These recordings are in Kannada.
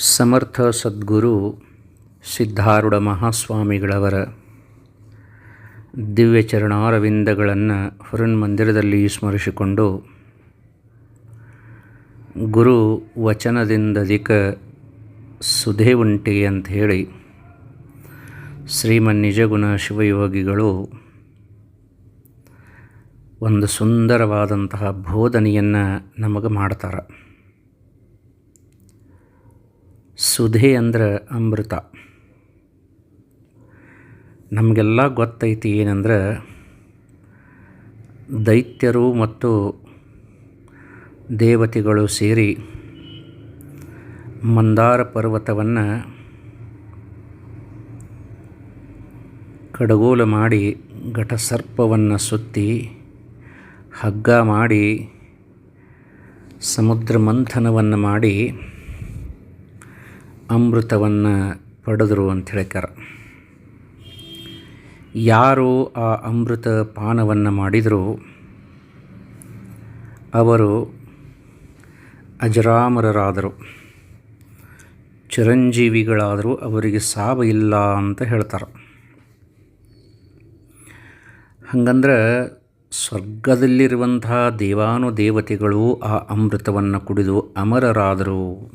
ಸಮರ್ಥ ಸದ್ಗುರು ಸಿದ್ಧಾರೂಢ ಮಹಾಸ್ವಾಮಿಗಳವರ ದಿವ್ಯ ಚರಣಾರವಿಂದಗಳನ್ನು ಹೊರನ್ಮಂದಿರದಲ್ಲಿ ಸ್ಮರಿಸಿಕೊಂಡು ಗುರು ವಚನದಿಂದಧಿಕ ಸುಧೆ ಉಂಟಿ ಅಂತ ಹೇಳಿ ಶ್ರೀಮನ್ ನಿಜಗುಣ ಶಿವಯೋಗಿಗಳು ಒಂದು ಸುಂದರವಾದಂತಹ ಬೋಧನೆಯನ್ನು ನಮಗೆ ಮಾಡ್ತಾರೆ. ಸುಧೆ ಅಂದ್ರೆ ಅಮೃತ. ನಮಗೆಲ್ಲ ಗೊತ್ತೈತಿ ಏನಂದ್ರೆ ದೈತ್ಯರು ಮತ್ತು ದೇವತೆಗಳು ಸೇರಿ ಮಂದಾರ ಪರ್ವತವನ್ನು ಕಡಗೋಲು ಮಾಡಿ ಘಟಸರ್ಪವನ್ನು ಸುತ್ತಿ ಹಗ್ಗ ಮಾಡಿ ಸಮುದ್ರ ಮಂಥನವನ್ನು ಮಾಡಿ ಅಮೃತವನ್ನು ಪಡೆದರು ಅಂತ ಹೇಳ್ಯಾರ ಯಾರು ಆ ಅಮೃತ ಪಾನವನ್ನು ಮಾಡಿದರೂ, ಅವರು ಅಜರಾಮರರಾದರು. ಚಿರಂಜೀವಿಗಳಾದರೂ ಅವರಿಗೆ ಸಾವು ಇಲ್ಲ ಅಂತ ಹೇಳ್ತಾರೆ. ಹಂಗಂದ್ರೆ ಸ್ವರ್ಗದಲ್ಲಿರುವಂತಹ ದೇವಾನುದೇವತೆಗಳು ಆ ಅಮೃತವನ್ನು ಕುಡಿದು ಅಮರರಾದರು.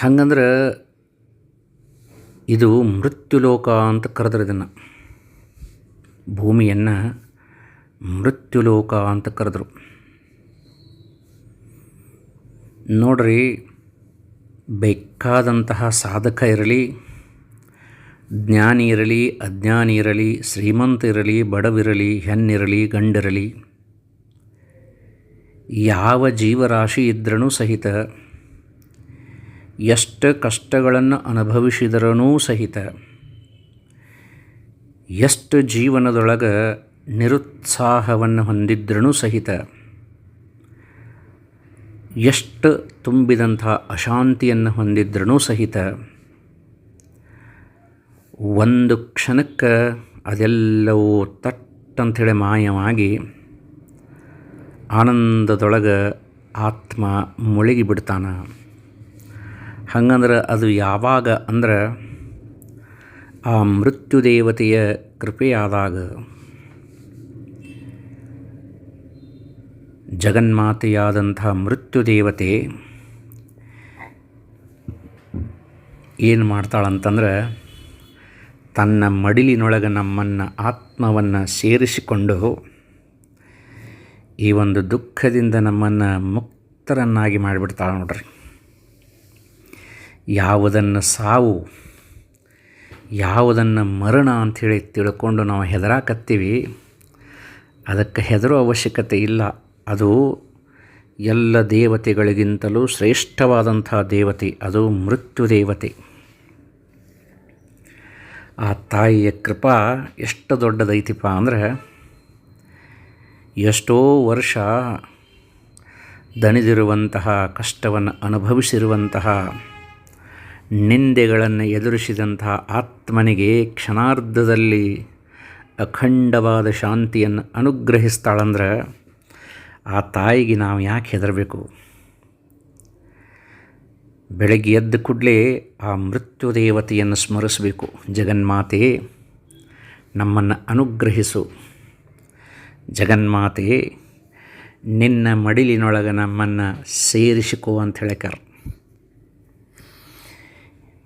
ಹಂಗಂದ್ರೆ ಇದು ಮೃತ್ಯುಲೋಕ ಅಂತ ಕರೆದ್ರೆ ಇದನ್ನು. ಭೂಮಿಯನ್ನು ಮೃತ್ಯುಲೋಕ ಅಂತ ಕರೆದ್ರು. ನೋಡ್ರಿ, ಬೇಕಾದಂತಹ ಸಾಧಕ ಇರಲಿ, ಜ್ಞಾನಿ ಇರಲಿ, ಅಜ್ಞಾನಿ ಇರಲಿ, ಶ್ರೀಮಂತ ಇರಲಿ, ಬಡವಿರಲಿ, ಹೆಣ್ಣಿರಲಿ, ಗಂಡಿರಲಿ, ಯಾವ ಜೀವರಾಶಿ ಇದ್ರೂ ಸಹಿತ ಎಷ್ಟು ಕಷ್ಟಗಳನ್ನು ಅನುಭವಿಸಿದರೂ ಸಹಿತ ಎಷ್ಟು ಜೀವನದೊಳಗೆ ನಿರುತ್ಸಾಹವನ್ನು ಹೊಂದಿದ್ರೂ ಸಹಿತ ಎಷ್ಟು ತುಂಬಿದಂಥ ಅಶಾಂತಿಯನ್ನು ಹೊಂದಿದ್ರೂ ಸಹಿತ ಒಂದು ಕ್ಷಣಕ್ಕೆ ಅದೆಲ್ಲವೂ ತಟ್ಟಂಥೇಳಿ ಮಾಯವಾಗಿ ಆನಂದದೊಳಗೆ ಆತ್ಮ ಮುಳುಗಿ ಬಿಡ್ತಾನೆ ಹಂಗಂದ್ರೆ ಅದು ಯಾವಾಗ ಅಂದ್ರೆ ಆ ಮೃತ್ಯು ದೇವತೆಯ ಕೃಪೆಯಾದಾಗ ಜಗನ್ಮಾತೆಯಾದಂಥ ಮೃತ್ಯು ದೇವತೆ ಏನು ಮಾಡ್ತಾಳಂತಂದ್ರೆ ತನ್ನ ಮಡಿಲಿನೊಳಗೆ ನಮ್ಮನ್ನು ಆತ್ಮವನ್ನು ಸೇರಿಸಿಕೊಂಡು ಈ ಒಂದು ದುಃಖದಿಂದ ನಮ್ಮನ್ನು ಮುಕ್ತರನ್ನಾಗಿ ಮಾಡಿಬಿಡ್ತಾಳೆ ನೋಡ್ರಿ. ಯಾವುದನ್ನು ಸಾವು, ಯಾವುದನ್ನು ಮರಣ ಅಂಥೇಳಿ ತಿಳ್ಕೊಂಡು ನಾವು ಹೆದರಾಕತ್ತೀವಿ, ಅದಕ್ಕೆ ಹೆದರೋ ಅವಶ್ಯಕತೆ ಇಲ್ಲ. ಅದು ಎಲ್ಲ ದೇವತೆಗಳಿಗಿಂತಲೂ ಶ್ರೇಷ್ಠವಾದಂಥ ದೇವತೆ, ಅದು ಮೃತ್ಯು ದೇವತೆ. ಆ ತಾಯಿಯ ಕೃಪಾ ಎಷ್ಟು ದೊಡ್ಡದೈತಿಪ್ಪ ಅಂದ್ರೆ, ಎಷ್ಟೋ ವರ್ಷ ದಣಿದಿರುವಂತಹ, ಕಷ್ಟವನ್ನು ಅನುಭವಿಸಿರುವಂತಹ ನಿಂದೆಗಳನ್ನು ಎದುರಿಸಿದಂತಹ ಆತ್ಮನಿಗೆ ಕ್ಷಣಾರ್ಧದಲ್ಲಿ ಅಖಂಡವಾದ ಶಾಂತಿಯನ್ನು ಅನುಗ್ರಹಿಸ್ತಾಳಂದ್ರೆ ಆ ತಾಯಿಗೆ ನಾವು ಯಾಕೆ ಹೆದರಬೇಕು? ಬೆಳಗ್ಗೆ ಎದ್ದ ಕೂಡಲೇ ಆ ಮೃತ್ಯು ದೇವತೆಯನ್ನು ಸ್ಮರಿಸಬೇಕು. ಜಗನ್ಮಾತೆ, ನಮ್ಮನ್ನು ಅನುಗ್ರಹಿಸು. ಜಗನ್ಮಾತೆ, ನಿನ್ನ ಮಡಿಲಿನೊಳಗೆ ನಮ್ಮನ್ನು ಸೇರಿಸಿಕೋ ಅಂತ ಹೇಳ್ಯಾರ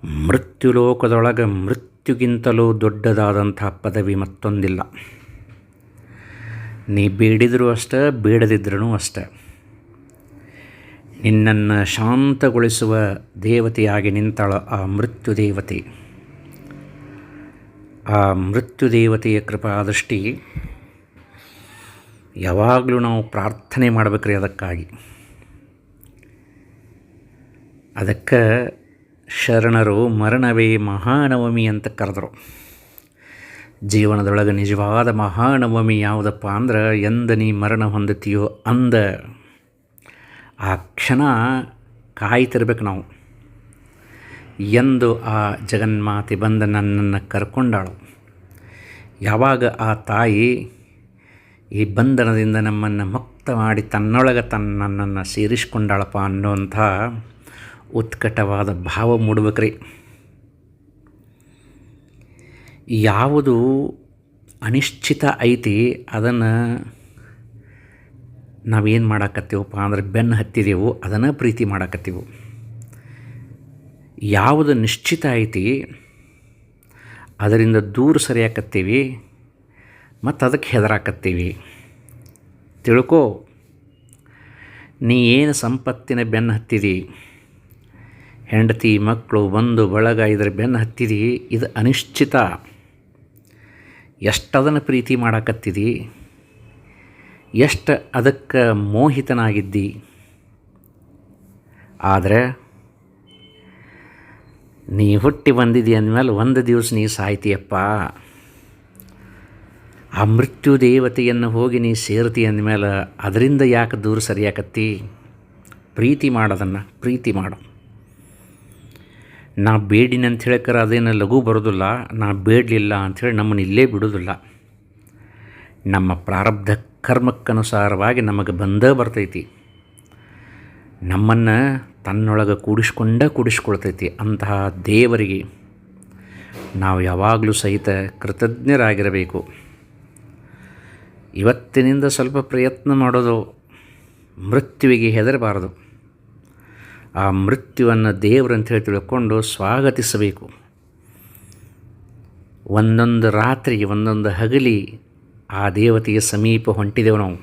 ಮೃತ್ಯುಲೋಕದೊಳಗೆ ಮೃತ್ಯುಗಿಂತಲೂ ದೊಡ್ಡದಾದಂಥ ಪದವಿ ಮತ್ತೊಂದಿಲ್ಲ. ನೀ ಬೇಡಿದರೂ ಅಷ್ಟೇ ಬೇಡದಿದ್ರೂ ಅಷ್ಟೆ. ನಿನ್ನನ್ನು ಶಾಂತಗೊಳಿಸುವ ದೇವತೆಯಾಗಿ ನಿಂತಾಳ ಆ ಮೃತ್ಯು ದೇವತೆ. ಆ ಮೃತ್ಯು ದೇವತೆಯ ಕೃಪಾದೃಷ್ಟಿ ಯಾವಾಗಲೂ ನಾವು ಪ್ರಾರ್ಥನೆ ಮಾಡಬೇಕ್ರಿ ಅದಕ್ಕಾಗಿ. ಅದಕ್ಕೆ ಶರಣರು ಮರಣವೇ ಮಹಾನವಮಿ ಅಂತ ಕರೆದರು. ಜೀವನದೊಳಗೆ ನಿಜವಾದ ಮಹಾನವಮಿ ಯಾವುದಪ್ಪ ಅಂದ್ರೆ ಎಂದ ನೀ ಮರಣ ಹೊಂದುತ್ತೀಯೋ ಅಂದ. ಆ ಕ್ಷಣ ಕಾಯ್ತಿರ್ಬೇಕು ನಾವು. ಎಂದು ಆ ಜಗನ್ಮಾತೆ ಬಂದು ನನ್ನನ್ನು ಕರ್ಕೊಂಡಾಳು. ಯಾವಾಗ ಆ ತಾಯಿ ಈ ಬಂಧನದಿಂದ ನಮ್ಮನ್ನು ಮುಕ್ತ ಮಾಡಿ ತನ್ನೊಳಗೆ ತನ್ನನ್ನು ಸೇರಿಸ್ಕೊಂಡಾಳಪ್ಪ ಅನ್ನುವಂಥ ಉತ್ಕಟವಾದ ಭಾವ ಮೂಡ್ಬೇಕ್ರಿ. ಯಾವುದು ಅನಿಶ್ಚಿತ ಐತಿ, ಅದನ್ನು ನಾವೇನು ಮಾಡಾಕತ್ತೀವಪ್ಪ ಅಂದ್ರೆ ಬೆನ್ನು ಹತ್ತಿದೆವು, ಅದನ್ನು ಪ್ರೀತಿ ಮಾಡಾಕತ್ತೀವು. ಯಾವುದು ನಿಶ್ಚಿತ ಐತಿ, ಅದರಿಂದ ದೂರ ಸರಿಯಾಕತ್ತೀವಿ, ಮತ್ತು ಅದಕ್ಕೆ ಹೆದರಾಕತ್ತೀವಿ. ತಿಳ್ಕೋ, ನೀ ಏನು ಸಂಪತ್ತಿನ ಬೆನ್ನು ಹತ್ತಿದಿ ಹೆಂಡತಿ ಮಕ್ಕಳು ಬಂದು ಬಳಗ ಇದ್ರ ಬೆನ್ನು ಹತ್ತಿದಿ? ಇದು ಅನಿಶ್ಚಿತ. ಎಷ್ಟದನ್ನು ಪ್ರೀತಿ ಮಾಡಾಕತ್ತಿದಿ? ಎಷ್ಟು ಅದಕ್ಕೆ ಮೋಹಿತನಾಗಿದ್ದಿ? ಆದರೆ ನೀ ಹುಟ್ಟಿ ಬಂದಿದ್ದಿ ಅಂದಮೇಲೆ ಒಂದು ದಿವಸ ನೀ ಸಾಯ್ತೀಯಪ್ಪ. ಆ ಮೃತ್ಯು ದೇವತೆಯನ್ನು ಹೋಗಿ ನೀ ಸೇರ್ತಿ ಅಂದಮೇಲೆ ಅದರಿಂದ ಯಾಕೆ ದೂರ ಸರಿಯಾಕತ್ತಿ? ಪ್ರೀತಿ ಮಾಡೋದನ್ನು ಪ್ರೀತಿ ಮಾಡು. ನಾ ಬೇಡಿನ ಅಂತ ಹೇಳ್ಕರ ಅದೇನು ಲಘು ಬರೋದಿಲ್ಲ, ನಾ ಬೇಡಲಿಲ್ಲ ಅಂಥೇಳಿ ನಮ್ಮನ್ನು ಇಲ್ಲೇ ಬಿಡೋದಿಲ್ಲ. ನಮ್ಮ ಪ್ರಾರಬ್ಧ ಕರ್ಮಕ್ಕನುಸಾರವಾಗಿ ನಮಗೆ ಬಂದೇ ಬರ್ತೈತಿ. ನಮ್ಮನ್ನು ತನ್ನೊಳಗೆ ಕೂಡಿಸ್ಕೊಂಡ ಕೂಡಿಸ್ಕೊಳ್ತೈತಿ ಅಂತಹ ದೇವರಿಗೆ ನಾವು ಯಾವಾಗಲೂ ಸಹಿತ ಕೃತಜ್ಞರಾಗಿರಬೇಕು. ಇವತ್ತಿನಿಂದ ಸ್ವಲ್ಪ ಪ್ರಯತ್ನ ಮಾಡೋದು ಮೃತ್ಯುವಿಗೆ ಹೆದರಬಾರದು. ಆ ಮೃತ್ಯುವನ್ನು ದೇವರಂತ ಹೇಳಿ ತಿಳ್ಕೊಂಡು ಸ್ವಾಗತಿಸಬೇಕು. ಒಂದೊಂದು ರಾತ್ರಿ ಒಂದೊಂದು ಹಗಲಿ ಆ ದೇವತೆಯ ಸಮೀಪ ಹೊಂಟಿದೆವು ನಾವು.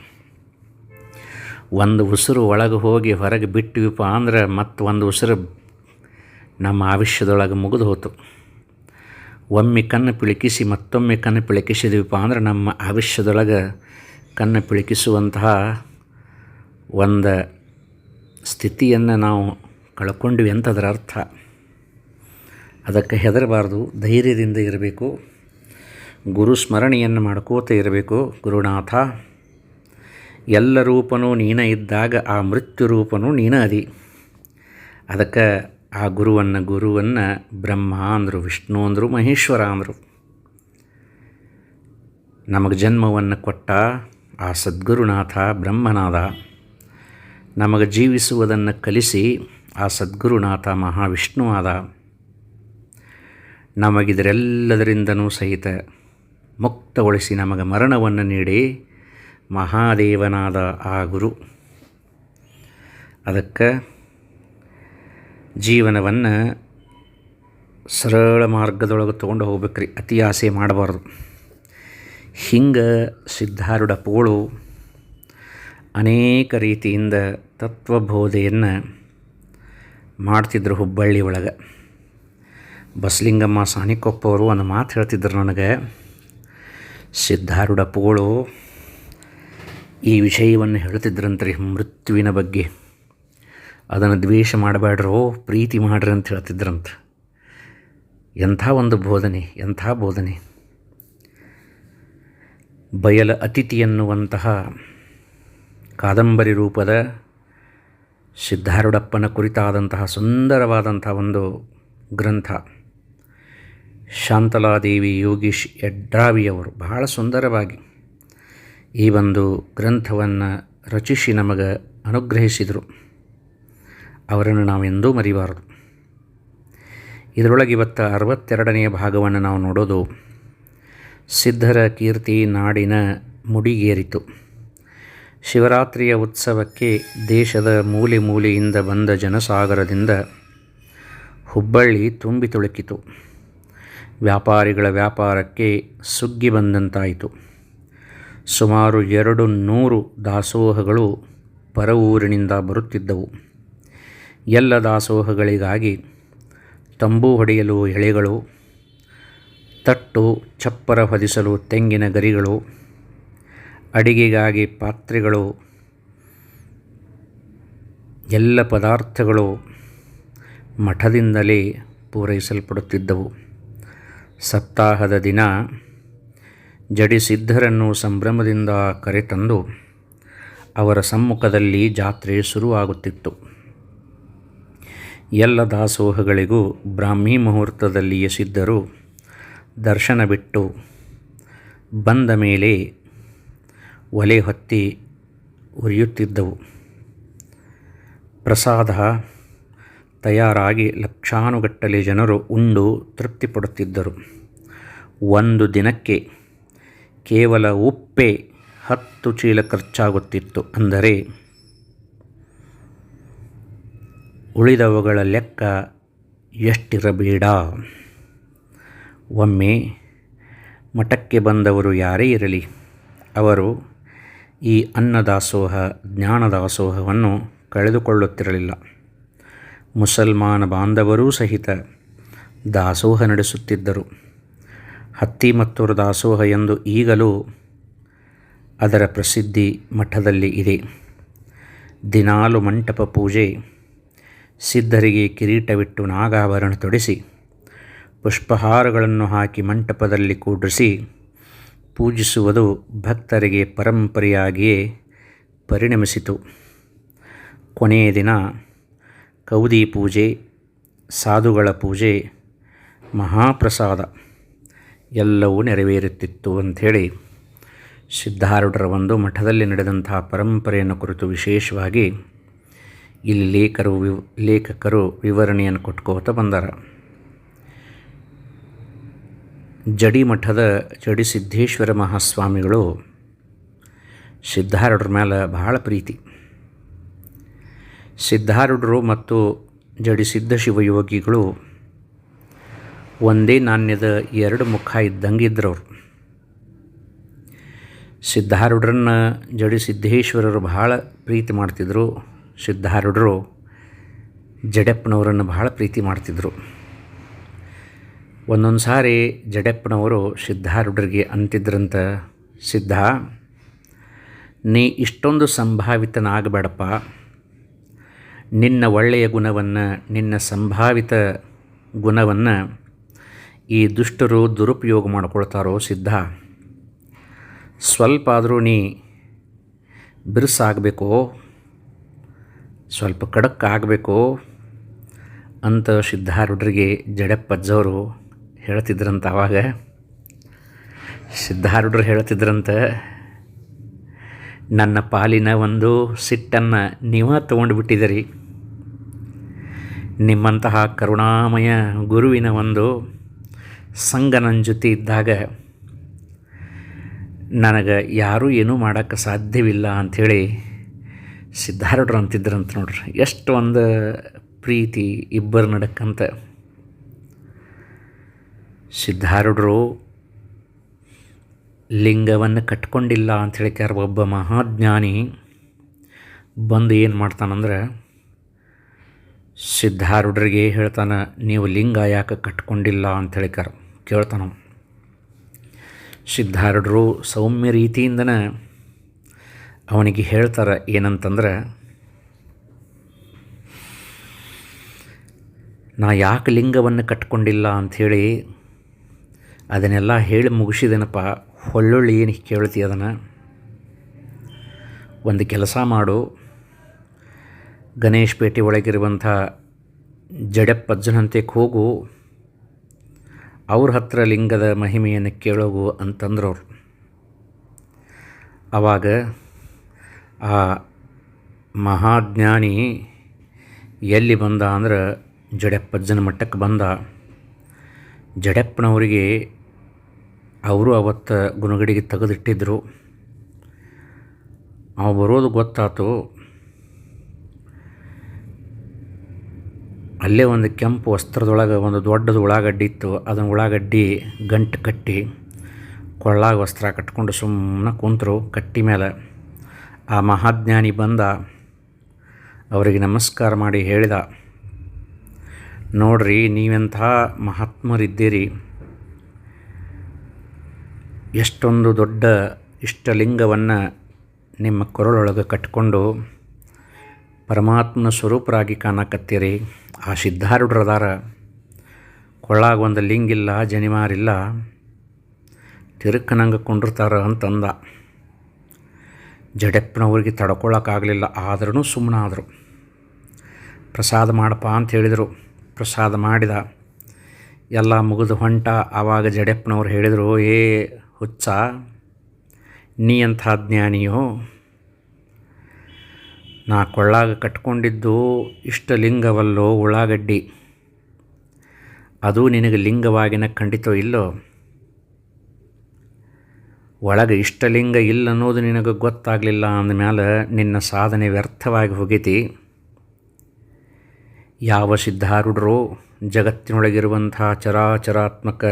ಒಂದು ಉಸಿರು ಒಳಗೆ ಹೋಗಿ ಹೊರಗೆ ಬಿಟ್ಟಿವಿಪ್ಪ ಅಂದ್ರೆ ಮತ್ತು ಒಂದು ಉಸಿರು ನಮ್ಮ ಆವಿಷ್ಯದೊಳಗೆ ಮುಗಿದು ಹೋತು. ಒಮ್ಮೆ ಕಣ್ಣು ಪಿಳಿಕಿಸಿ ಮತ್ತೊಮ್ಮೆ ಕಣ್ಣು ಪಿಳಿಕಿಸಿದೀವಪ್ಪ ಅಂದ್ರೆ ನಮ್ಮ ಆವಿಷ್ಯದೊಳಗೆ ಕಣ್ಣು ಪಿಳಿಕಿಸುವಂತಹ ಒಂದು ಸ್ಥಿತಿಯನ್ನು ನಾವು ಕಳ್ಕೊಂಡ್ವಿ ಅಂತದರ ಅರ್ಥ. ಅದಕ್ಕೆ ಹೆದರಬಾರ್ದು, ಧೈರ್ಯದಿಂದ ಇರಬೇಕು. ಗುರು ಸ್ಮರಣೆಯನ್ನು ಮಾಡ್ಕೋತ ಇರಬೇಕು. ಗುರುನಾಥ, ಎಲ್ಲ ರೂಪನೂ ನೀನ ಇದ್ದಾಗ ಆ ಮೃತ್ಯು ರೂಪನೂ ನೀನ ಅದಿ. ಅದಕ್ಕೆ ಆ ಗುರುವನ್ನು ಗುರುವನ್ನು ಬ್ರಹ್ಮ ಅಂದರು, ವಿಷ್ಣು ಅಂದರು, ಮಹೇಶ್ವರ ಅಂದರು. ನಮಗೆ ಜನ್ಮವನ್ನು ಕೊಟ್ಟ ಆ ಸದ್ಗುರುನಾಥ ಬ್ರಹ್ಮನಾದ. ನಮಗೆ ಜೀವಿಸುವುದನ್ನು ಕಲಿಸಿ ಆ ಸದ್ಗುರುನಾಥ ಮಹಾವಿಷ್ಣು ಆದ. ನಮಗಿದರೆಲ್ಲದರಿಂದನೂ ಸಹಿತ ಮುಕ್ತಗೊಳಿಸಿ ನಮಗೆ ಮರಣವನ್ನು ನೀಡಿ ಮಹಾದೇವನಾದ ಆ ಗುರು. ಅದಕ್ಕೆ ಜೀವನವನ್ನು ಸರಳ ಮಾರ್ಗದೊಳಗೆ ತೊಗೊಂಡು ಹೋಗ್ಬೇಕ್ರಿ. ಅತಿ ಆಸೆ ಮಾಡಬಾರ್ದು. ಹಿಂಗೆ ಸಿದ್ಧಾರೂಢ ಪೋಳು ಅನೇಕ ರೀತಿಯಿಂದ ತತ್ವಬೋಧೆಯನ್ನು ಮಾಡ್ತಿದ್ರು ಹುಬ್ಬಳ್ಳಿ ಒಳಗೆ. ಬಸಲಿಂಗಮ್ಮ ಸಾನಿಕೊಪ್ಪ ಅವರು ಒಂದು ಮಾತು ಹೇಳ್ತಿದ್ರು ನನಗೆ. ಸಿದ್ಧಾರೂಢ ಪೋಳು ಈ ವಿಷಯವನ್ನು ಹೇಳ್ತಿದ್ರಂತ್ರಿ ಮೃತ್ಯುವಿನ ಬಗ್ಗೆ. ಅದನ್ನು ದ್ವೇಷ ಮಾಡಬೇಡ್ರೋ ಪ್ರೀತಿ ಮಾಡ್ರಿ ಅಂತ ಹೇಳ್ತಿದ್ರಂತ. ಎಂಥ ಒಂದು ಬೋಧನೆ, ಎಂಥ ಬೋಧನೆ. ಬಯಲ ಅತಿಥಿ ಎನ್ನುವಂತಹ ಕಾದಂಬರಿ ರೂಪದ ಸಿದ್ಧಾರೂಢಪ್ಪನ ಕುರಿತಾದಂತಹ ಸುಂದರವಾದಂಥ ಒಂದು ಗ್ರಂಥ. ಶಾಂತಲಾದೇವಿ ಯೋಗೀಶ್ ಯಡ್ರಾವಿಯವರು ಬಹಳ ಸುಂದರವಾಗಿ ಈ ಒಂದು ಗ್ರಂಥವನ್ನು ರಚಿಸಿ ನಮಗೆ ಅನುಗ್ರಹಿಸಿದರು. ಅವರನ್ನು ನಾವೆಂದೂ ಮರಿಬಾರದು. ಇದರೊಳಗೆ ಇವತ್ತು ಅರವತ್ತೆರಡನೆಯ ಭಾಗವನ್ನು ನಾವು ನೋಡೋದು, ಸಿದ್ಧರ ಕೀರ್ತಿ ನಾಡಿನ ಮುಡಿಗೇರಿತು. ಶಿವರಾತ್ರಿಯ ಉತ್ಸವಕ್ಕೆ ದೇಶದ ಮೂಲೆ ಮೂಲೆಯಿಂದ ಬಂದ ಜನಸಾಗರದಿಂದ ಹುಬ್ಬಳ್ಳಿ ತುಂಬಿ ತುಳುಕಿತು. ವ್ಯಾಪಾರಿಗಳ ವ್ಯಾಪಾರಕ್ಕೆ ಸುಗ್ಗಿ ಬಂದಂತಾಯಿತು. ಸುಮಾರು ಎರಡು ನೂರು ದಾಸೋಹಗಳು ಪರ ಊರಿನಿಂದ ಬರುತ್ತಿದ್ದವು. ಎಲ್ಲ ದಾಸೋಹಗಳಿಗಾಗಿ ತಂಬು ಹೊಡೆಯಲು ಎಳೆಗಳು, ತಟ್ಟು, ಚಪ್ಪರ ಹೊದಿಸಲು ತೆಂಗಿನ ಗರಿಗಳು ಅಡಿಗೆಗಾಗಿ ಪಾತ್ರೆಗಳು, ಎಲ್ಲ ಪದಾರ್ಥಗಳು ಮಠದಿಂದಲೇ ಪೂರೈಸಲ್ಪಡುತ್ತಿದ್ದವು. ಸಪ್ತಾಹದ ದಿನ ಜಡಿಸಿದ್ಧರನ್ನು ಸಂಭ್ರಮದಿಂದ ಕರೆತಂದು ಅವರ ಸಮ್ಮುಖದಲ್ಲಿ ಜಾತ್ರೆ ಶುರುವಾಗುತ್ತಿತ್ತು. ಎಲ್ಲ ದಾಸೋಹಗಳಿಗೂ ಬ್ರಾಹ್ಮಿ ಮುಹೂರ್ತದಲ್ಲಿಯೇ ಸಿದ್ಧರು ದರ್ಶನ ಬಿಟ್ಟು ಬಂದ ಮೇಲೆ ಒಲೆ ಹೊತ್ತಿ ಉರಿಯುತ್ತಿದ್ದವು. ಪ್ರಸಾದ ತಯಾರಾಗಿ ಲಕ್ಷಾನುಗಟ್ಟಲೆ ಜನರು ಉಂಡು ತೃಪ್ತಿಪಡುತ್ತಿದ್ದರು. ಒಂದು ದಿನಕ್ಕೆ ಕೇವಲ ಉಪ್ಪೆ ಹತ್ತು ಚೀಲ ಖರ್ಚಾಗುತ್ತಿತ್ತು ಅಂದರೆ ಉಳಿದವುಗಳ ಲೆಕ್ಕ ಎಷ್ಟಿರಬೇಡ. ಒಮ್ಮೆ ಮಠಕ್ಕೆ ಬಂದವರು ಯಾರೇ ಇರಲಿ, ಅವರು ಈ ಅನ್ನದಾಸೋಹ, ಜ್ಞಾನದಾಸೋಹವನ್ನು ಕಳೆದುಕೊಳ್ಳುತ್ತಿರಲಿಲ್ಲ. ಮುಸಲ್ಮಾನ ಬಾಂಧವರೂ ಸಹಿತ ದಾಸೋಹ ನಡೆಸುತ್ತಿದ್ದರು. ಹತ್ತಿಮತ್ತೂರು ದಾಸೋಹ ಎಂದು ಈಗಲೂ ಅದರ ಪ್ರಸಿದ್ಧಿ ಮಠದಲ್ಲಿ ಇದೆ. ದಿನಾಲು ಮಂಟಪ ಪೂಜೆ, ಸಿದ್ಧರಿಗೆ ಕಿರೀಟವಿಟ್ಟು ನಾಗಾಭರಣ ತೊಡಿಸಿ, ಪುಷ್ಪಹಾರಗಳನ್ನು ಹಾಕಿ ಮಂಟಪದಲ್ಲಿ ಕೂಡಿಸಿ ಪೂಜಿಸುವುದು ಭಕ್ತರಿಗೆ ಪರಂಪರೆಯಾಗಿಯೇ ಪರಿಣಮಿಸಿತು. ಕೊನೆಯ ದಿನ ಕೌದಿ ಪೂಜೆ, ಸಾಧುಗಳ ಪೂಜೆ, ಮಹಾಪ್ರಸಾದ ಎಲ್ಲವೂ ನೆರವೇರುತ್ತಿತ್ತು ಅಂಥೇಳಿ ಸಿದ್ಧಾರೂಢರ ಒಂದು ಮಠದಲ್ಲಿ ನಡೆದಂತಹ ಪರಂಪರೆಯನ್ನು ಕುರಿತು ವಿಶೇಷವಾಗಿ ಇಲ್ಲಿ ಲೇಖರು ವಿವ್, ಲೇಖಕರು ವಿವರಣೆಯನ್ನು ಕೊಟ್ಕೋತ ಬಂದಾರ. ಜಡಿ ಮಠದ ಜಡಿ ಸಿದ್ದೇಶ್ವರ ಮಹಾಸ್ವಾಮಿಗಳು ಸಿದ್ಧಾರೂಢರ ಮೇಲೆ ಬಹಳ ಪ್ರೀತಿ. ಸಿದ್ಧಾರೂಢರು ಮತ್ತು ಜಡಿ ಸಿದ್ಧ ಶಿವಯೋಗಿಗಳು ಒಂದೇ ನಾಣ್ಯದ ಎರಡು ಮುಖ ಇದ್ದಂಗಿದ್ರವ್ರು ಸಿದ್ಧಾರೂಢರನ್ನ ಜಡಿ ಸಿದ್ದೇಶ್ವರರು ಬಹಳ ಪ್ರೀತಿ ಮಾಡ್ತಿದ್ದರು ಸಿದ್ಧಾರೂಢರು ಜಡೆಪ್ಪನವರನ್ನು ಬಹಳ ಪ್ರೀತಿ ಮಾಡ್ತಿದ್ದರು ಒಂದೊಂದು ಸಾರಿ ಜಡೆಪ್ಪನವರು ಸಿದ್ಧಾರೂಢರಿಗೆ ಅಂತಿದ್ರಂತ, ಸಿದ್ಧ, ನೀ ಇಷ್ಟೊಂದು ಸಂಭಾವಿತನಾಗಬೇಡಪ್ಪ. ನಿನ್ನ ಒಳ್ಳೆಯ ಗುಣವನ್ನು, ನಿನ್ನ ಸಂಭಾವಿತ ಗುಣವನ್ನು ಈ ದುಷ್ಟರು ದುರುಪಯೋಗ ಮಾಡ್ಕೊಳ್ತಾರೋ ಸಿದ್ಧ? ಸ್ವಲ್ಪ ಆದರೂ ನೀ ಬಿರುಸಾಗಬೇಕು? ಸ್ವಲ್ಪ ಕಡಕ್ಕಾಗಬೇಕು? ಅಂತ ಸಿದ್ಧಾರೂಢರಿಗೆ ಜಡಪ್ಪಜ್ಜವರು ಹೇಳ್ತಿದ್ರಂತ ಆವಾಗ ಸಿದ್ಧಾರೂಢರು ಹೇಳ್ತಿದ್ರಂತ, ನನ್ನ ಪಾಲಿನ ಒಂದು ಸಿಟ್ಟನ್ನು ನೀವ ತಗೊಂಡು ಬಿಟ್ಟಿದ್ದೀರಿ ನಿಮ್ಮಂತಹ ಕರುಣಾಮಯ ಗುರುವಿನ ಒಂದು ಸಂಘ ನನ್ನ ಜೊತೆ ಇದ್ದಾಗ ನನಗೆ ಯಾರೂ ಏನೂ ಮಾಡೋಕ್ಕೆ ಸಾಧ್ಯವಿಲ್ಲ ಅಂಥೇಳಿ ಸಿದ್ಧಾರೂಢರು ಅಂತಿದ್ರಂತ ನೋಡ್ರಿ. ಎಷ್ಟು ಒಂದು ಪ್ರೀತಿ ಇಬ್ಬರು ನಡಕ್ಕಂತ. ಸಿದ್ಧಾರೂಢರು ಲಿಂಗವನ್ನು ಕಟ್ಕೊಂಡಿಲ್ಲ ಅಂತ ಹೇಳಿಕ್ಯಾರ ಒಬ್ಬ ಮಹಾಜ್ಞಾನಿ ಬಂದು ಏನು ಮಾಡ್ತಾನಂದ್ರೆ, ಸಿದ್ಧಾರೂಢರಿಗೆ ಹೇಳ್ತಾನೆ, ನೀವು ಲಿಂಗ ಯಾಕೆ ಕಟ್ಕೊಂಡಿಲ್ಲ ಅಂತ ಹೇಳ್ಕ್ಯಾರ? ಕೇಳ್ತಾನ ಸಿದ್ಧಾರೂಢರು ಸೌಮ್ಯ ರೀತಿಯಿಂದನೇ ಅವನಿಗೆ ಹೇಳ್ತಾರೆ ಏನಂತಂದ್ರೆ, ನಾ ಯಾಕೆ ಲಿಂಗವನ್ನು ಕಟ್ಕೊಂಡಿಲ್ಲ ಅಂಥೇಳಿ ಅದನ್ನೆಲ್ಲ ಹೇಳಿ ಮುಗಿಸಿದೆನಪ್ಪ. ಹೊಳ್ಳೊಳ್ಳಿ ಏನು ಕೇಳ್ತಿ ಅದನ್ನು? ಒಂದು ಕೆಲಸ ಮಾಡು. ಗಣೇಶ್ ಪೇಟೆ ಒಳಗಿರುವಂಥ ಜಡಪ್ಪಜ್ಜನಂತೆಗೆ ಹೋಗು ಅವ್ರ ಹತ್ರ ಲಿಂಗದ ಮಹಿಮೆಯನ್ನು ಕೇಳೋಗು ಅಂತಂದ್ರವ್ರು. ಆವಾಗ ಆ ಮಹಾಜ್ಞಾನಿ ಎಲ್ಲಿ ಬಂದ ಅಂದ್ರೆ ಜಡೆಪ್ಪಜ್ಜನ ಮಟ್ಟಕ್ಕೆ ಬಂದ. ಜಡೆಪ್ಪನವರಿಗೆ ಅವರು ಅವತ್ತು ಗುಣಗಡಿಗೆ ತೆಗೆದಿಟ್ಟಿದ್ದರು ಅವ ಬರೋದು ಗೊತ್ತಾತು. ಅಲ್ಲೇ ಒಂದು ಕೆಂಪು ವಸ್ತ್ರದೊಳಗೆ ಒಂದು ದೊಡ್ಡದು ಉಳ್ಳಾಗಡ್ಡಿ ಇತ್ತು. ಅದನ್ನು ಉಳ್ಳಾಗಡ್ಡಿ ಗಂಟು ಕಟ್ಟಿ ಕೊಳ್ಳಾಗ ವಸ್ತ್ರ ಕಟ್ಕೊಂಡು ಸುಮ್ಮನೆ ಕುಂತರು ಕಟ್ಟಿ ಮೇಲೆ. ಆ ಮಹಾಜ್ಞಾನಿ ಬಂದ, ಅವರಿಗೆ ನಮಸ್ಕಾರ ಮಾಡಿ ಹೇಳಿದ, ನೋಡ್ರಿ ನೀವೆಂಥ ಮಹಾತ್ಮರಿದ್ದೀರಿ. ಎಷ್ಟೊಂದು ದೊಡ್ಡ ಇಷ್ಟಲಿಂಗವನ್ನು ನಿಮ್ಮ ಕೊರಳೊಳಗೆ ಕಟ್ಕೊಂಡು ಪರಮಾತ್ಮನ ಸ್ವರೂಪರಾಗಿ ಕಾಣಕತ್ತೀರಿ. ಆ ಸಿದ್ಧಾರೂಢರದಾರ ಕೊಳ್ಳಾಗ ಒಂದು ಲಿಂಗಿಲ್ಲ ಜನಿಮಾರಿಲ್ಲ ತಿರುಕನಂಗೆ ಕೊಂಡಿರ್ತಾರ ಅಂತಂದ. ಜಡೆಪ್ಪನವ್ರಿಗೆ ತಡ್ಕೊಳ್ಳೋಕ್ಕಾಗಲಿಲ್ಲ ಆದ್ರೂ ಸುಮ್ಮನಾದರು ಪ್ರಸಾದ ಮಾಡಪ್ಪ ಅಂತ ಹೇಳಿದರು. ಪ್ರಸಾದ ಮಾಡಿದ. ಎಲ್ಲ ಮುಗಿದು ಹೊಂಟ. ಆವಾಗ ಜಡೆಪ್ಪನವ್ರು ಹೇಳಿದರು, ಏ ಹುಚ್ಚ, ನೀ ಅಂಥ ಜ್ಞಾನಿಯೋ ನಾ ಕೊಳ್ಳಾಗ ಕಟ್ಕೊಂಡಿದ್ದು ಇಷ್ಟಲಿಂಗವಲ್ಲೋ ಉಳ್ಳಾಗಡ್ಡಿ. ಅದು ನಿನಗೆ ಲಿಂಗವಾಗಿನ ಖಂಡಿತೋ ಇಲ್ಲೋ? ಒಳಗೆ ಇಷ್ಟಲಿಂಗ ಇಲ್ಲ ಅನ್ನೋದು ನಿನಗೆ ಗೊತ್ತಾಗಲಿಲ್ಲ ಅಂದಮೇಲೆ ನಿನ್ನ ಸಾಧನೆ ವ್ಯರ್ಥವಾಗಿ ಹೋಗೈತಿ. ಯಾವ ಸಿದ್ಧಾರೂಢರು ಜಗತ್ತಿನೊಳಗಿರುವಂಥ ಚರಾಚರಾತ್ಮಕ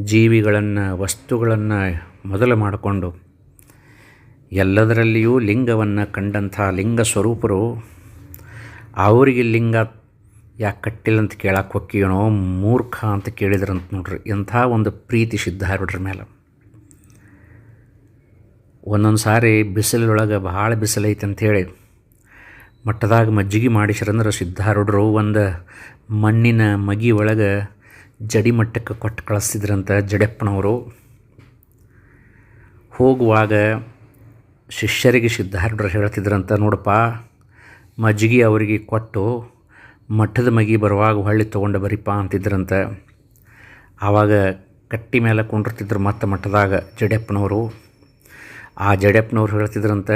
ಜೀವಿಗಳನ್ನು, ವಸ್ತುಗಳನ್ನು ಮೊದಲು ಮಾಡಿಕೊಂಡು ಎಲ್ಲದರಲ್ಲಿಯೂ ಲಿಂಗವನ್ನು ಕಂಡಂಥ ಲಿಂಗ ಸ್ವರೂಪರು ಅವರಿಗೆ ಲಿಂಗ ಯಾಕೆ ಕಟ್ಟಿಲ್ಲ ಅಂತ ಕೇಳಕ್ಕೆ ಹೊಕ್ಕಿಯನೋ ಮೂರ್ಖ ಅಂತ ಕೇಳಿದ್ರಂತ ನೋಡ್ರಿ. ಎಂಥ ಒಂದು ಪ್ರೀತಿ ಸಿದ್ಧಾರೂಢರ ಮೇಲೆ. ಒಂದೊಂದು ಸಾರಿ ಬಿಸಿಲೊಳಗೆ ಭಾಳ ಬಿಸಿಲೈತೆ ಅಂಥೇಳಿ ಮಟ್ಟದಾಗ ಮಜ್ಜಿಗೆ ಮಾಡಿಸ್ರಂದ್ರೆ ಸಿದ್ಧಾರೂಢರು ಒಂದು ಮಣ್ಣಿನ ಮಗಿ ಒಳಗೆ ಜಡಿ ಮಟ್ಟಕ್ಕೆ ಕೊಟ್ಟು ಕಳಿಸ್ತಿದ್ರಂತ ಜಡೆಪ್ಪನವರು. ಹೋಗುವಾಗ ಶಿಷ್ಯರಿಗೆ ಸಿದ್ಧಾರ್ಢರು ಹೇಳ್ತಿದ್ರಂತ, ನೋಡಪ್ಪ, ಮಜ್ಜಿಗೆ ಅವರಿಗೆ ಕೊಟ್ಟು ಮಠದ ಮಗಿ ಬರುವಾಗ ಹೊಳ್ಳಿ ತೊಗೊಂಡು ಬರೀಪ ಅಂತಿದ್ರಂತ. ಆವಾಗ ಕಟ್ಟಿ ಮೇಲೆ ಕುಂಡಿರ್ತಿದ್ರು ಮತ್ತೆ ಮಠದಾಗ ಜಡೆಪ್ಪನವರು. ಆ ಜಡೆಪ್ಪನವ್ರು ಹೇಳ್ತಿದ್ರಂತ,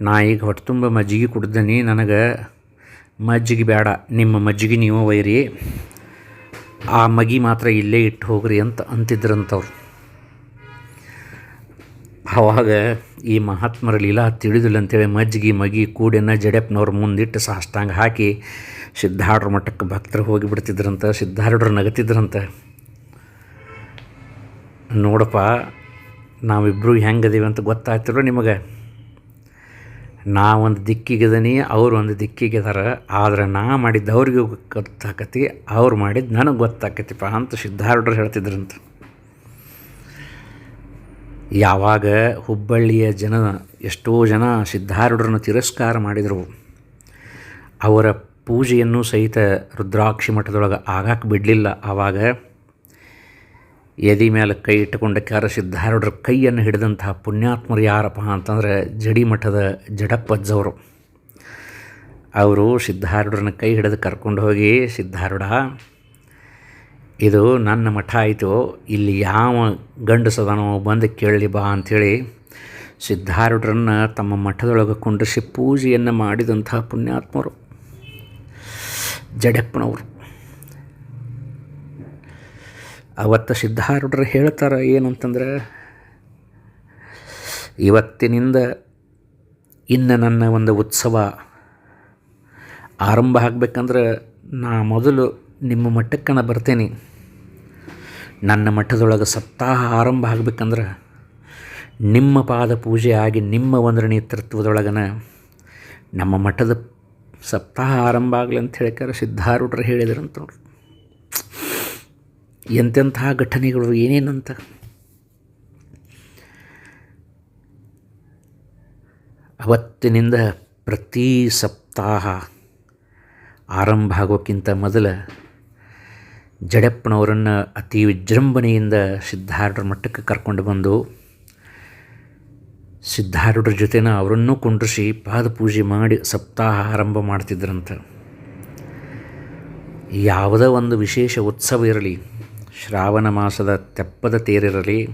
ನಾ ಈಗ ಹೊಟ್ಟೆ ತುಂಬ ಮಜ್ಜಿಗೆ ಕುಡ್ದನಿ, ನನಗೆ ಮಜ್ಜಿಗೆ ಬೇಡ, ನಿಮ್ಮ ಮಜ್ಜಿಗೆ ನೀವು ಒಯ್ಯಿರಿ. ಆ ಮಗಿ ಮಾತ್ರ ಇಲ್ಲೇ ಇಟ್ಟು ಹೋಗ್ರಿ ಅಂತ ಅಂತಿದ್ರಂಥವ್ರು ಆವಾಗ ಈ ಮಹಾತ್ಮರ ಲೀಲಾ ತಿಳಿದಿಲ್ಲ ಅಂತೇಳಿ ಮಜ್ಜಿಗೆ ಮಗಿ ಕೂಡಿನ ಜಡೆಪ್ಪನವ್ರ ಮುಂದಿಟ್ಟು ಸಾಷ್ಟಾಂಗ ಹಾಕಿ ಸಿದ್ಧಾರ್ಡ್ರ ಮಠಕ್ಕೆ ಭಕ್ತರು ಹೋಗಿಬಿಡ್ತಿದ್ರಂತ ಸಿದ್ಧಾರ್ಡ್ರು ನಗತಿದ್ರಂತ. ನೋಡಪ್ಪ ನಾವಿಬ್ಬರು ಹೆಂಗದೀವಿ ಅಂತ ಗೊತ್ತಾಗ್ತಿರೋ ನಿಮಗೆ? ನಾ ಒಂದು ದಿಕ್ಕಿಗಿದನಿ, ಅವ್ರು ಒಂದು ದಿಕ್ಕಿಗಿದಾರ. ಆದ್ರೆ ನಾ ಮಾಡಿದ್ದು ಅವ್ರಿಗೆ ಗೊತ್ತಾಕತಿ, ಅವ್ರು ಮಾಡಿದ್ದು ನನಗೆ ಗೊತ್ತಾಕತಿಪ್ಪ ಅಂತ ಸಿದ್ಧಾರೂಢರು ಹೇಳ್ತಿದ್ರಂತ. ಯಾವಾಗ ಹುಬ್ಬಳ್ಳಿಯ ಜನ ಎಷ್ಟೋ ಜನ ಸಿದ್ಧಾರೂಢರನ್ನು ತಿರಸ್ಕಾರ ಮಾಡಿದರು, ಅವರ ಪೂಜೆಯನ್ನು ಸಹಿತ ರುದ್ರಾಕ್ಷಿ ಮಠದೊಳಗೆ ಆಗಕ್ಕೆ ಬಿಡಲಿಲ್ಲ. ಆವಾಗ ಎದೆ ಮೇಲೆ ಕೈ ಇಟ್ಟುಕೊಂಡ ಕ್ಯಾರ ಸಿದ್ಧಾರೂಢರ ಕೈಯನ್ನು ಹಿಡಿದಂತಹ ಪುಣ್ಯಾತ್ಮರು ಯಾರಪ್ಪ ಅಂತಂದರೆ ಜಡಿ ಮಠದ ಜಡಪ್ಪಜ್ಜವರು. ಅವರು ಸಿದ್ಧಾರೂಢರನ್ನ ಕೈ ಹಿಡಿದು ಕರ್ಕೊಂಡು ಹೋಗಿ, ಸಿದ್ಧಾರೂಢ, ಇದು ನನ್ನ ಮಠ ಆಯಿತು, ಇಲ್ಲಿ ಯಾವ ಗಂಡಸದನೋ ಬಂದು ಕೇಳಲಿ ಬಾ ಅಂಥೇಳಿ ಸಿದ್ಧಾರೂಢರನ್ನು ತಮ್ಮ ಮಠದೊಳಗೆ ಕುಂಡಿಸಿ ಪೂಜೆಯನ್ನು ಮಾಡಿದಂತಹ ಪುಣ್ಯಾತ್ಮರು. ಜಡಪ್ಪನವರು. ಅವತ್ತು ಸಿದ್ಧಾರೂಢರು ಹೇಳ್ತಾರೆ ಏನಂತಂದ್ರೆ, ಇವತ್ತಿನಿಂದ ಇನ್ನು ನನ್ನ ಒಂದು ಉತ್ಸವ ಆರಂಭ ಆಗಬೇಕಂದ್ರೆ ನಾ ಮೊದಲು ನಿಮ್ಮ ಮಠಕ್ಕೆ ನಾ ಬರ್ತೇನೆ. ನನ್ನ ಮಠದೊಳಗೆ ಸಪ್ತಾಹ ಆರಂಭ ಆಗಬೇಕಂದ್ರೆ ನಿಮ್ಮ ಪಾದ ಪೂಜೆ ಆಗಿ ನಿಮ್ಮ ಒಂದರ ನೇತೃತ್ವದೊಳಗನ ನಮ್ಮ ಮಠದ ಸಪ್ತಾಹ ಆರಂಭ ಆಗಲಿ ಅಂತ ಹೇಳ್ಕಾರ ಸಿದ್ಧಾರೂಢರು ಹೇಳಿದ್ರಂತ ನೋಡ್ರಿ ಎಂತೆಂಥ ಘಟನೆಗಳು ಏನೇನಂತ. ಅವತ್ತಿನಿಂದ ಪ್ರತಿ ಸಪ್ತಾಹ ಆರಂಭ ಆಗೋಕ್ಕಿಂತ ಮೊದಲು ಜಡಪ್ಪನವರನ್ನು ಅತಿ ವಿಜೃಂಭಣೆಯಿಂದ ಸಿದ್ಧಾರೂಢರ ಮಟ್ಟಕ್ಕೆ ಕರ್ಕೊಂಡು ಬಂದು ಸಿದ್ಧಾರೂಢರ ಜೊತೆನ ಅವರನ್ನೂ ಕುಂಡ್ರಿಸಿ ಪಾದ ಪೂಜೆ ಮಾಡಿ ಸಪ್ತಾಹ ಆರಂಭ ಮಾಡ್ತಿದ್ರಂತ. ಯಾವುದೋ ಒಂದು ವಿಶೇಷ ಉತ್ಸವ ಇರಲಿ. ಶ್ರಾವಣ ಮಾಸದ ತೆಪ್ಪದ ತೇರಿರಲಿ,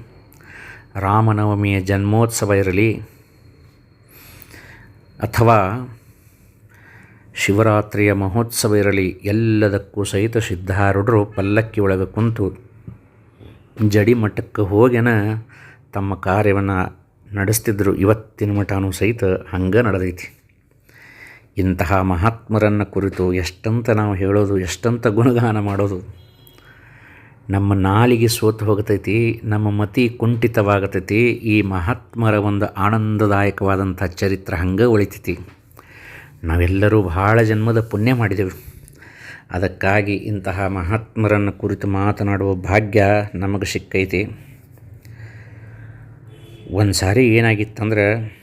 ರಾಮನವಮಿಯ ಜನ್ಮೋತ್ಸವ ಇರಲಿ, ಅಥವಾ ಶಿವರಾತ್ರಿಯ ಮಹೋತ್ಸವ ಇರಲಿ, ಎಲ್ಲದಕ್ಕೂ ಸಹಿತ ಸಿದ್ಧಾರೂಢರು ಪಲ್ಲಕ್ಕಿ ಒಳಗೆ ಕುಂತು ಜಡಿ ಮಠಕ್ಕೆ ಹೋಗ್ಯನ, ತಮ್ಮ ಕಾರ್ಯವನ್ನು ನಡೆಸ್ತಿದ್ರು. ಇವತ್ತಿನ ಮಠನೂ ಸಹಿತ ಹಂಗೆ ನಡೆದೈತಿ. ಇಂತಹ ಮಹಾತ್ಮರನ್ನು ಕುರಿತು ಎಷ್ಟಂತ ನಾವು ಹೇಳೋದು, ಎಷ್ಟಂತ ಗುಣಗಾನ ಮಾಡೋದು ನಮ್ಮ ನಾಲಿಗೆ ಸೋತು ಹೋಗತೈತಿ, ನಮ್ಮ ಮತಿ ಕುಂಠಿತವಾಗತೈತಿ, ಈ ಮಹಾತ್ಮರ ಒಂದು ಆನಂದದಾಯಕವಾದಂಥ ಚರಿತ್ರೆ ಹಂಗೆ ಉಳಿತೈತಿ. ನಾವೆಲ್ಲರೂ ಬಹಳ ಜನ್ಮದ ಪುಣ್ಯ ಮಾಡಿದೆವು. ಅದಕ್ಕಾಗಿ ಇಂತಹ ಮಹಾತ್ಮರನ್ನು ಕುರಿತು ಮಾತನಾಡುವ ಭಾಗ್ಯ ನಮಗೆ ಸಿಕ್ಕೈತಿ. ಒಂದು ಸಾರಿ ಏನಾಗಿತ್ತಂದ್ರೆ,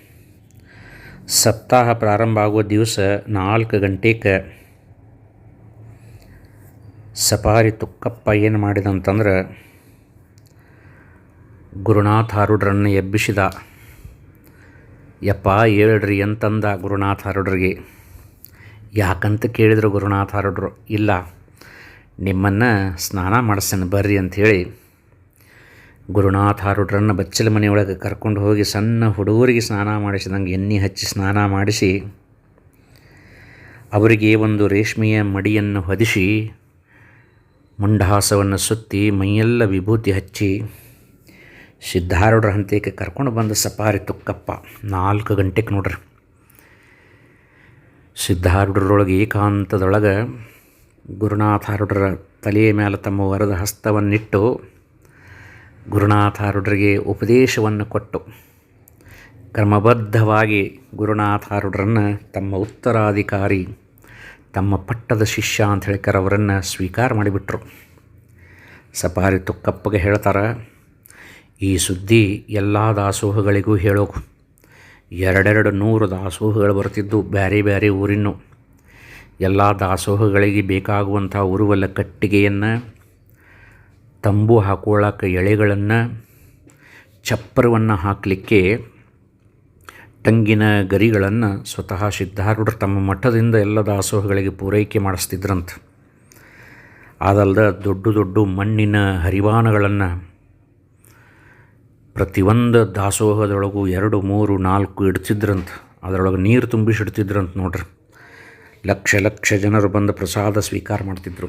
ಸಪ್ತಾಹ ಪ್ರಾರಂಭ ಆಗೋ ದಿವಸ ನಾಲ್ಕು ಗಂಟೆಗೆ ಸಪಾರಿ ತುಕ್ಕಪ್ಪ ಏನು ಮಾಡಿದಂತಂದ್ರೆ ಗುರುನಾಥಾರೂಢರನ್ನು ಎಬ್ಬಿಸಿದ. ಯಪ್ಪ ಹೇಳ್ರಿ ಅಂತಂದ ಗುರುನಾಥಾರೂಢರಿಗೆ ಯಾಕಂತ ಕೇಳಿದರು ಗುರುನಾಥಾರೂಢರು ಇಲ್ಲ, ನಿಮ್ಮನ್ನು ಸ್ನಾನ ಮಾಡಿಸ್ತೇನೆ ಬರ್ರಿ ಅಂಥೇಳಿ ಗುರುನಾಥಾರೂಢರನ್ನು ಬಚ್ಚಲ ಮನೆಯೊಳಗೆ ಕರ್ಕೊಂಡು ಹೋಗಿ ಸಣ್ಣ ಹುಡುಗರಿಗೆ ಸ್ನಾನ ಮಾಡಿಸಿದಂಗೆ ಎಣ್ಣೆ ಹಚ್ಚಿ ಸ್ನಾನ ಮಾಡಿಸಿ, ಅವರಿಗೆ ಒಂದು ರೇಷ್ಮೆಯ ಮಡಿಯನ್ನು ಹೊದಿಸಿ ಮುಂಡಾಸವನ್ನು ಸುತ್ತಿ ಮೈಯೆಲ್ಲ ವಿಭೂತಿ ಹಚ್ಚಿ ಸಿದ್ಧಾರೂಢರ ಹಂತಕ್ಕೆ ಕರ್ಕೊಂಡು ಬಂದ ಸಪಾರಿ ತುಕ್ಕಪ್ಪ ನಾಲ್ಕು ಗಂಟೆಗೆ ನೋಡ್ರಿ. ಸಿದ್ಧಾರೂಢರೊಳಗೆ ಏಕಾಂತದೊಳಗೆ ಗುರುನಾಥಾರೂಢರ ತಲೆಯ ಮೇಲೆ ತಮ್ಮ ವರದ ಹಸ್ತವನ್ನಿಟ್ಟು ಗುರುನಾಥಾರೂಢರಿಗೆ ಉಪದೇಶವನ್ನು ಕೊಟ್ಟು ಕ್ರಮಬದ್ಧವಾಗಿ ಗುರುನಾಥಾರೂಢರನ್ನು ತಮ್ಮ ಉತ್ತರಾಧಿಕಾರಿ ತಮ್ಮ ಪಟ್ಟದ ಶಿಷ್ಯ ಅಂತ ಹೇಳ್ಕಾರ ಅವರನ್ನು ಸ್ವೀಕಾರ ಮಾಡಿಬಿಟ್ರು. ಸಪಾರಿ ತುಕ್ಕಪ್ಪಗೆ ಹೇಳ್ತಾರೆ, ಈ ಸುದ್ದಿ ಎಲ್ಲ ದಾಸೋಹಗಳಿಗೂ ಹೇಳೋಕು. ಎರಡೆರಡು ನೂರು ದಾಸೋಹಗಳು ಬರ್ತಿದ್ದು ಬ್ಯಾರೆ ಬ್ಯಾರೆ ಊರಿನ್ನು. ಎಲ್ಲ ದಾಸೋಹಗಳಿಗೆ ಬೇಕಾಗುವಂಥ ಉರುವಲ್ಲ ಕಟ್ಟಿಗೆಯನ್ನು, ತಂಬು ಹಾಕೊಳ್ಳೋಕೆ ಎಳೆಗಳನ್ನು, ಚಪ್ಪರವನ್ನು ಹಾಕಲಿಕ್ಕೆ ತಂಗಿನ ಗರಿಗಳನ್ನು ಸ್ವತಃ ಸಿದ್ಧಾರೂಢರು ತಮ್ಮ ಮಠದಿಂದ ಎಲ್ಲ ದಾಸೋಹಗಳಿಗೆ ಪೂರೈಕೆ ಮಾಡಿಸ್ತಿದ್ರಂತ. ಆದಲ್ದ ದೊಡ್ಡ ದೊಡ್ಡ ಮಣ್ಣಿನ ಹರಿವಾಣಗಳನ್ನು ಪ್ರತಿಯೊಂದು ದಾಸೋಹದೊಳಗೂ ಎರಡು, ಮೂರು, ನಾಲ್ಕು ಇಡ್ತಿದ್ರಂತ. ಅದರೊಳಗೆ ನೀರು ತುಂಬಿಸಿಡ್ತಿದ್ರಂತ ನೋಡ್ರಿ. ಲಕ್ಷ ಲಕ್ಷ ಜನರು ಬಂದು ಪ್ರಸಾದ ಸ್ವೀಕಾರ ಮಾಡ್ತಿದ್ರು.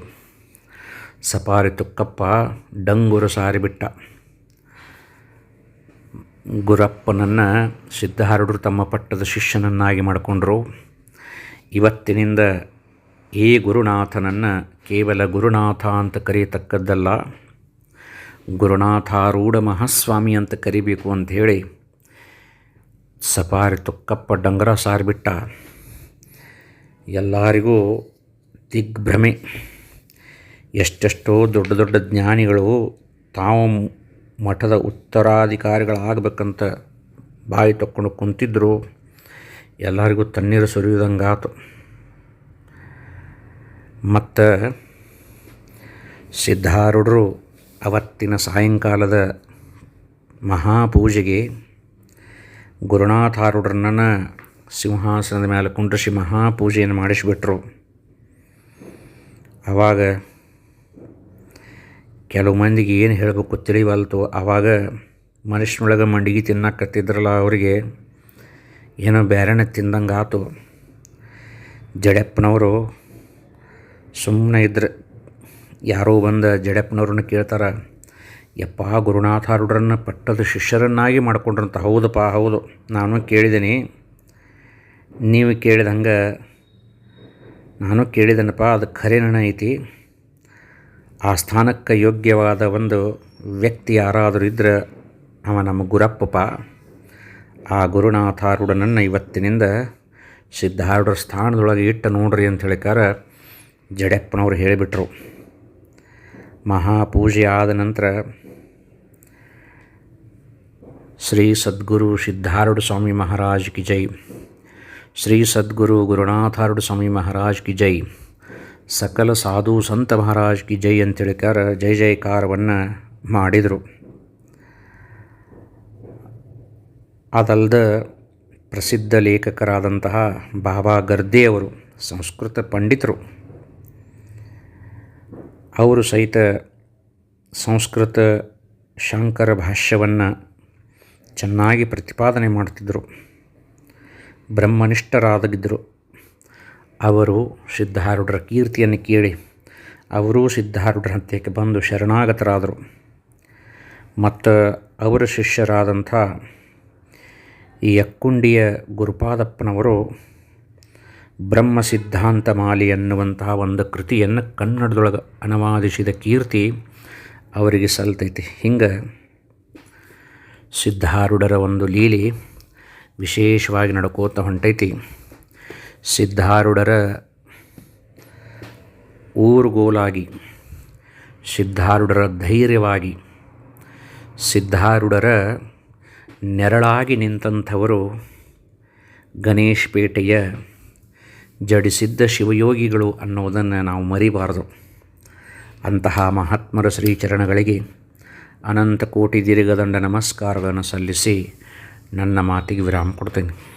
ಸಪಾರಿ ತುಕ್ಕಪ್ಪ, ಡಂಗುರು ಸಾರಿಬಿಟ್ಟ. ಗುರಪ್ಪನನ್ನು ಸಿದ್ಧಾರೂಢರು ತಮ್ಮ ಪಟ್ಟದ ಶಿಷ್ಯನನ್ನಾಗಿ ಮಾಡಿಕೊಂಡ್ರು. ಇವತ್ತಿನಿಂದ ಈ ಗುರುನಾಥನನ್ನು ಕೇವಲ ಗುರುನಾಥ ಅಂತ ಕರೆಯತಕ್ಕದ್ದಲ್ಲ ಗುರುನಾಥಾರೂಢ ಮಹಾಸ್ವಾಮಿ ಅಂತ ಕರಿಬೇಕು ಅಂಥೇಳಿ ಸಪಾರಿ ತುಕ್ಕಪ್ಪ ಡಂಗರ ಸಾರಿಬಿಟ್ಟ. ಎಲ್ಲರಿಗೂ ದಿಗ್ಭ್ರಮೆ. ಎಷ್ಟೆಷ್ಟೋ ದೊಡ್ಡ ದೊಡ್ಡ ಜ್ಞಾನಿಗಳು ತಾವು ಮಠದ ಉತ್ತರಾಧಿಕಾರಿಗಳಾಗಬೇಕಂತ ಬಾಯಿ ತಕ್ಕೊಂಡು ಕುಂತಿದ್ರು, ಎಲ್ಲರಿಗೂ ತಣ್ಣೀರು ಸುರಿಯುವುದಂಗಾತು ಮತ್ತು ಸಿದ್ಧಾರೂಢರು ಅವತ್ತಿನ ಸಾಯಂಕಾಲದ ಮಹಾಪೂಜೆಗೆ ಗುರುನಾಥಾರೂಢರನ್ನ ಸಿಂಹಾಸನದ ಮೇಲೆ ಕುಂಡ್ರಿಸಿ ಮಹಾಪೂಜೆಯನ್ನು ಮಾಡಿಸಿಬಿಟ್ರು. ಆವಾಗ ಕೆಲವು ಮಂದಿಗೆ ಏನು ಹೇಳಬೇಕು ತಿಳಿವಲ್ತು ಆವಾಗ ಮನುಷ್ಯನೊಳಗೆ ಮಂಡಿಗೆ ತಿನ್ನಕತ್ತಿದ್ರಲ್ಲ ಅವರಿಗೆ, ಏನೋ ಬೇರೆನ ತಿಂದಂಗೆ ಆತು. ಜಡೆಪ್ಪನವರು ಸುಮ್ಮನೆ ಇದ್ರೆ, ಯಾರೋ ಬಂದ ಜಡೆಪ್ಪನವ್ರನ್ನ ಕೇಳ್ತಾರೆ, ಯಪ್ಪ ಗುರುನಾಥಾರುಡ್ರನ್ನ ಪಟ್ಟದ ಶಿಷ್ಯರನ್ನಾಗಿ ಮಾಡ್ಕೊಂಡ್ರಂತ. ಹೌದಪ್ಪ, ಹೌದು, ನಾನು ಕೇಳಿದ್ದೀನಿ ನೀವು ಕೇಳಿದಂಗೆ, ನಾನು ಕೇಳಿದನಪ್ಪ, ಅದು ಖರೇನ ಐತಿ. ಆ ಸ್ಥಾನಕ್ಕೆ ಯೋಗ್ಯವಾದ ಒಂದು ವ್ಯಕ್ತಿ ಯಾರಾದರೂ ಇದ್ದರೆ ಅವ ನಮ್ಮ ಗುರಪ್ಪಪ್ಪ ಆ ಗುರುನಾಥಾರೂಢನನ್ನು ಇವತ್ತಿನಿಂದ ಸಿದ್ಧಾರೂಢರ ಸ್ಥಾನದೊಳಗೆ ಇಟ್ಟು ನೋಡ್ರಿ ಅಂತ ಹೇಳಿಕಾರ ಜಡೆಪ್ಪನವ್ರು ಹೇಳಿಬಿಟ್ರು. ಮಹಾಪೂಜೆ ಆದ ನಂತರ ಶ್ರೀ ಸದ್ಗುರು ಸಿದ್ಧಾರೂಢ ಸ್ವಾಮಿ ಮಹಾರಾಜ್ ಕಿ ಜೈ. ಶ್ರೀ ಸದ್ಗುರು ಗುರುನಾಥಾರೂಢ ಸ್ವಾಮಿ ಮಹಾರಾಜ್ ಕಿ ಜೈ. ಸಕಲ ಸಾಧು ಸಂತ ಮಹಾರಾಜ್ ಕಿ ಜೈ ಅಂತೇಳಿಕಾರ ಜೈ ಜೈಕಾರವನ್ನು ಮಾಡಿದರು. ಅದಲ್ಲದ ಪ್ರಸಿದ್ಧ ಲೇಖಕರಾದಂತಹ ಬಾಬಾ ಗರ್ದೆಯವರು ಸಂಸ್ಕೃತ ಪಂಡಿತರು. ಅವರು ಸಹಿತ ಸಂಸ್ಕೃತ ಶಂಕರ ಭಾಷ್ಯವನ್ನು ಚೆನ್ನಾಗಿ ಪ್ರತಿಪಾದನೆ ಮಾಡ್ತಿದ್ದರು ಬ್ರಹ್ಮನಿಷ್ಠರಾಗಿದ್ದರು. ಅವರು ಸಿದ್ಧಾರೂಢರ ಕೀರ್ತಿಯನ್ನು ಕೇಳಿ ಅವರೂ ಸಿದ್ಧಾರೂಢರ ಹಂತಕ್ಕೆ ಬಂದು ಶರಣಾಗತರಾದರು. ಮತ್ತು ಅವರ ಶಿಷ್ಯರಾದಂಥ ಈ ಯಕ್ಕುಂಡಿಯ ಗುರುಪಾದಪ್ಪನವರು ಬ್ರಹ್ಮ ಸಿದ್ಧಾಂತ ಮಾಲಿ ಎನ್ನುವಂತಹ ಒಂದು ಕೃತಿಯನ್ನು ಕನ್ನಡದೊಳಗೆ ಅನುವಾದಿಸಿದ ಕೀರ್ತಿ ಅವರಿಗೆ ಸಲ್ತೈತಿ. ಹಿಂಗೆ ಸಿದ್ಧಾರೂಢರ ಒಂದು ಲೀಲೆ ವಿಶೇಷವಾಗಿ ನಡ್ಕೋತ ಹೊಂಟೈತಿ. ಸಿದ್ಧಾರೂಢರ ಊರುಗೋಲಾಗಿ, ಸಿದ್ಧಾರೂಢರ ಧೈರ್ಯವಾಗಿ, ಸಿದ್ಧಾರೂಢರ ನೆರಳಾಗಿ ನಿಂತಂಥವರು ಗಣೇಶ್ ಪೇಟೆಯ ಜಡಿಸಿದ್ದ ಶಿವಯೋಗಿಗಳು ಅನ್ನೋದನ್ನು ನಾವು ಮರಿಬಾರದು. ಅಂತಹ ಮಹಾತ್ಮರ ಶ್ರೀಚರಣಗಳಿಗೆ ಅನಂತ ಕೋಟಿ ದೀರ್ಘದಂಡ ನಮಸ್ಕಾರಗಳನ್ನು ಸಲ್ಲಿಸಿ ನನ್ನ ಮಾತಿಗೆ ವಿರಾಮ ಕೊಡ್ತೇನೆ.